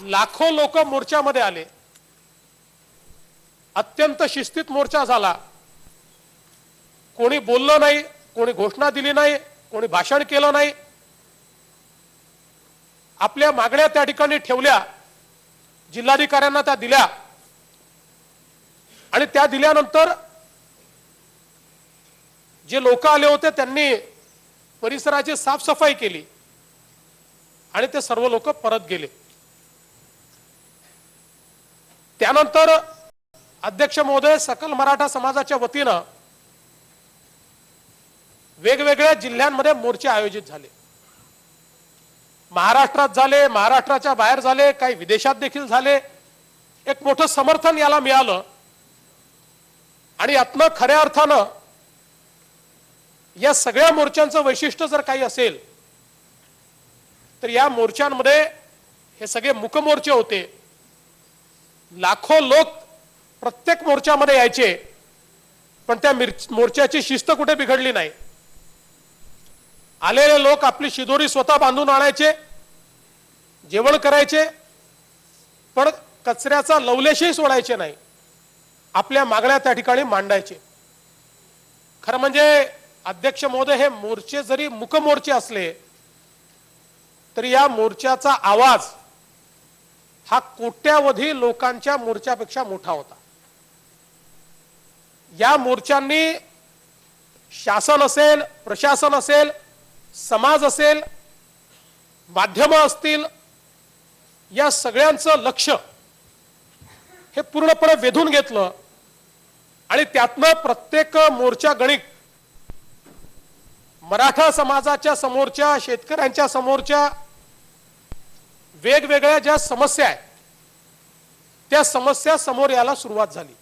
लाखो लोक मोर्चामध्ये आले. अत्यंत शिस्तीत मोर्चा झाला. कोणी बोललं नाही कोणी घोषणा दिली नाही कोणी भाषण केलं नाही. आपल्या मागण्या त्या ठिकाणी ठेवल्या जिल्हाधिकाऱ्यांना त्या दिल्या. आणि त्या दिल्यानंतर जे लोक आले होते त्यांनी परिसराची साफसफाई केली. आणि ते सर्व लोक परत गेले. त्यानंतर अध्यक्ष महोदय सकल मराठा समाजाच्या वतीनं वेगवेगळ्या जिल्ह्यांमध्ये मोर्चे आयोजित झाले. महाराष्ट्रात झाले महाराष्ट्राच्या बाहेर झाले काही विदेशात देखील झाले. एक मोठं समर्थन याला मिळालं. आणि यातनं खऱ्या अर्थानं या सगळ्या मोर्चांचं वैशिष्ट्य जर काही असेल तर या मोर्चांमध्ये हे सगळे मुकमोर्चे होते. लाखो लोक प्रत्येक मोर्चामध्ये यायचे पण त्या मिर- मोर्चाची शिस्त कुठे बिघडली नाही. आलेले लोक आपली शिदोरी स्वतः बांधून आणायचे जेवण करायचे पण कचऱ्याचा लवलेशही सोडायचे नाही. आपल्या मागण्या त्या ठिकाणी मांडायचे. खरं म्हणजे अध्यक्ष महोदय हे मोर्चे जरी मुकमोर्चे असले तरी या मोर्चाचा आवाज हा कोट्यावधी लोकांच्या मोर्चापेक्षा मोठा होता. या मोर्चांनी शासन असेल प्रशासन असेल समाज असेल माध्यमं असतील या सगळ्यांचं लक्ष हे पूर्णपणे वेधून घेतलं आणि त्यातनं प्रत्येक मोर्चा गणित मराठा समाजाच्या समोरच्या शेतकऱ्यांच्या समोरच्या वेगवेगळ्या ज्या समस्या आहेत त्या समस्या समोर यायला सुरुवात झाली.